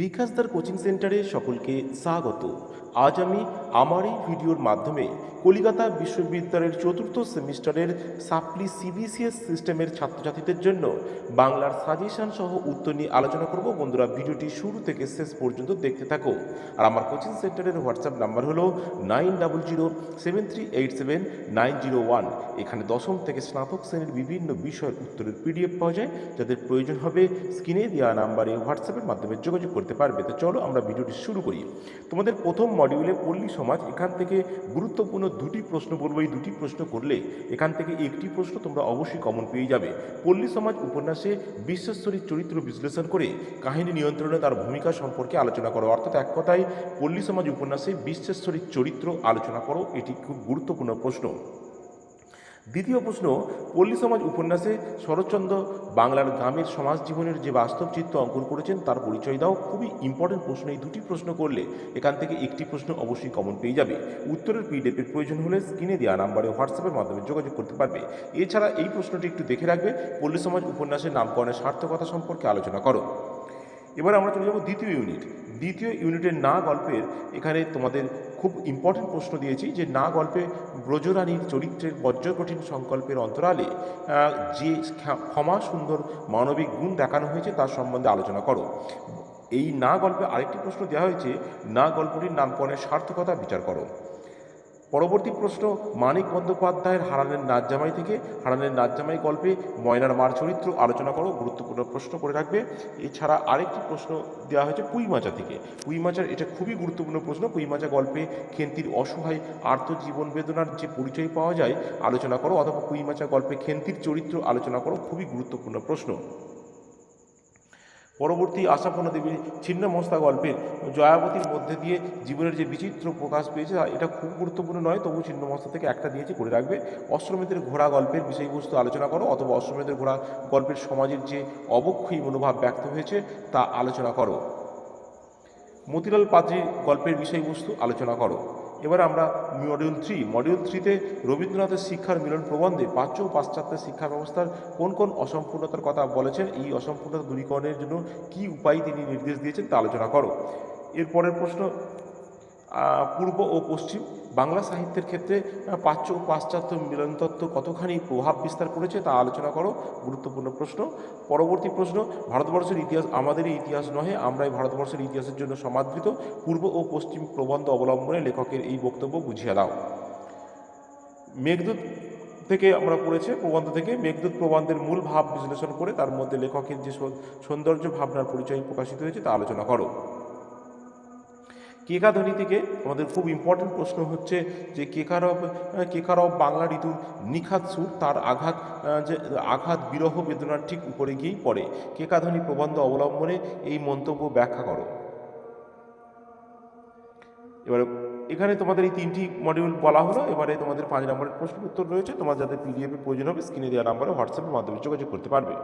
বিকাশদার coaching সেন্টারে সকলকে স্বাগত। আজ আমি আমার এই ভিডিওর মাধ্যমে কলিকাতা বিশ্ববিদ্যালয়ের চতুর্থ সেমিস্টারের সাপ্লি সিবিসিএস সিস্টেমের ছাত্রছাত্রীদের জন্য বাংলার সাজেশন সহ উত্তর নিয়ে আলোচনা করব। বন্ধুরা, ভিডিওটি শুরু থেকে শেষ পর্যন্ত দেখতে থাকো। আর আমার কোচিং সেন্টারের হোয়াটসঅ্যাপ নাম্বার হলো nine double zero seven three eight seven nine zero one. এখানে দশম থেকে স্নাতক শ্রেণির বিভিন্ন বিষয়ের উত্তরের পিডিএফ পাওয়া যায়। যাদের প্রয়োজন হবে স্ক্রিনে দেওয়া নাম্বারে হোয়াটসঅ্যাপের মাধ্যমে যোগাযোগ করতে পারবে। তো চলো আমরা ভিডিওটি শুরু করি। তোমাদের প্রথম মডিউলে পল্লী সমাজ এখান থেকে গুরুত্বপূর্ণ দুটি প্রশ্ন বলব এই দুটি প্রশ্ন করলে এখান থেকে একটি প্রশ্ন তোমরা অবশ্যই কমন পেয়ে যাবে। পল্লী সমাজ উপন্যাসে বিশ্বেশ্বরীর চরিত্র বিশ্লেষণ করে কাহিনী নিয়ন্ত্রণে তার ভূমিকা সম্পর্কে আলোচনা করো। অর্থাৎ এক কথায়, পল্লী সমাজ উপন্যাসে বিশ্বেশ্বরীর চরিত্র আলোচনা করো, এটি খুব গুরুত্বপূর্ণ প্রশ্ন। দ্বিতীয় প্রশ্ন, পল্লী সমাজ উপন্যাসে শরৎচন্দ্র বাংলার গ্রামের সমাজ জীবনের যে বাস্তব চিত্র অঙ্কন করেছেন, তার পরিচয় দাও। খুবই ইম্পর্টেন্ট প্রশ্ন, এই দুটি প্রশ্ন করলে এখান থেকে একটি প্রশ্ন অবশ্যই কমন পেয়ে যাবে। উত্তরের পিডিএফের প্রয়োজন হলে স্ক্রিনে দেওয়া নাম্বারে হোয়াটসঅ্যাপের মাধ্যমে যোগাযোগ করতে পারবে। এছাড়া এই প্রশ্নটি একটু দেখে রাখবে, পল্লী সমাজ উপন্যাসের নামকরণের সার্থকতা সম্পর্কে আলোচনা করো। এবার আমরা চলে যাব দ্বিতীয় ইউনিট দ্বিতীয় ইউনিটের না গল্পের এখানে তোমাদের খুব ইম্পর্টেন্ট প্রশ্ন দিয়েছি যে না গল্পে ব্রজরানীর চরিত্রের বজ্রকঠিন সংকল্পের অন্তরালে যে ক্ষমা সুন্দর মানবিক গুণ দেখানো হয়েছে তার সম্বন্ধে আলোচনা করো। এই না গল্পে আরেকটি প্রশ্ন দেওয়া হয়েছে, না গল্পটির নামকরণের সার্থকতা বিচার করো। পরবর্তী প্রশ্ন, মানিক বন্দ্যোপাধ্যায়ের হারানের নাচ জামাই থেকে হারানের নাচ জামাই গল্পে ময়নার মার চরিত্র আলোচনা করো, গুরুত্বপূর্ণ প্রশ্ন করে রাখবে। এছাড়া আরেকটি প্রশ্ন দেওয়া হয়েছে পুঁইমাচা থেকে। পুঁইমাচার এটা খুবই গুরুত্বপূর্ণ প্রশ্ন পুঁইমাচা গল্পে খেন্তির অসহায় আর্তজীবন বেদনার যে পরিচয় পাওয়া যায়, আলোচনা করো, অথবা পুঁইমাচা গল্পে খেন্তির চরিত্র আলোচনা করো, খুবই গুরুত্বপূর্ণ প্রশ্ন। পরবর্তী আশাপূর্ণা দেবীর ছিন্নমস্তা গল্পের জয়াবতীর মধ্যে দিয়ে জীবনের যে বিচিত্র প্রকাশ পেয়েছে এটা খুব গুরুত্বপূর্ণ নয়, তবু ছিন্নমস্তা থেকে একটা দিয়েছে, করে রাখবে। অশ্রমেধের ঘোড়া গল্পের বিষয়বস্তু আলোচনা করো, অথবা অশ্রমেধের ঘোড়া গল্পের সমাজের যে অবক্ষয়ী মনোভাব ব্যক্ত হয়েছে, তা আলোচনা করো। মতিলাল পাত্রীর গল্পের বিষয়বস্তু আলোচনা করো। এবার আমরা মডিউল থ্রি মডিউল থ্রিতে রবীন্দ্রনাথের শিক্ষার মিলন প্রবন্ধে পাঁচ ও পাশ্চাত্যের শিক্ষা ব্যবস্থার কোন কোন অসম্পূর্ণতার কথা বলেছেন, এই অসম্পূর্ণতা দূরীকরণের জন্য কি উপায় তিনি নির্দেশ দিয়েছেন তা আলোচনা করো। এরপরের প্রশ্ন পূর্ব ও পশ্চিম বাংলা সাহিত্যের ক্ষেত্রে প্রাচ্য ও পাশ্চাত্য মিলনতত্ত্ব কতখানি প্রভাব বিস্তার করেছে তা আলোচনা করো। গুরুত্বপূর্ণ প্রশ্ন। পরবর্তী প্রশ্ন, ভারতবর্ষের ইতিহাস আমাদেরই ইতিহাস নহে আমরাই ভারতবর্ষের ইতিহাসের জন্য সমাদৃত। পূর্ব ও পশ্চিম প্রবন্ধ অবলম্বনে লেখকের এই বক্তব্য বুঝিয়ে দাও। মেঘদূত থেকে আমরা পড়েছে, প্রবন্ধ থেকে। মেঘদূত প্রবন্ধের মূল ভাব বিশ্লেষণ করে তার মধ্যে লেখকের যে সৌন্দর্য ভাবনার পরিচয় প্রকাশিত হয়েছে তা আলোচনা করো। কেকাধ্বনি থেকে আমাদের খুব ইম্পর্টেন্ট প্রশ্ন হচ্ছে যে কেকারব কেকারব বাংলা ঋতুর নিখাত সুর, তার আঘাত যে, আঘাত, বিরহ বেদনার ঠিক উপরে গিয়েই পড়ে। কেকাধ্বনি প্রবন্ধ অবলম্বনে এই মন্তব্য ব্যাখ্যা করো। এবারে, এখানে তোমাদের এই তিনটি মডিউল বলা হলো। এবারে তোমাদের পাঁচ নম্বরের প্রশ্ন উত্তর রয়েছে। তোমার যাদের পিডিএফের প্রয়োজন হবে স্ক্রিনে দেওয়া নাম্বারে হোয়াটসঅ্যাপের মাধ্যমে যোগাযোগ করতে পারবে।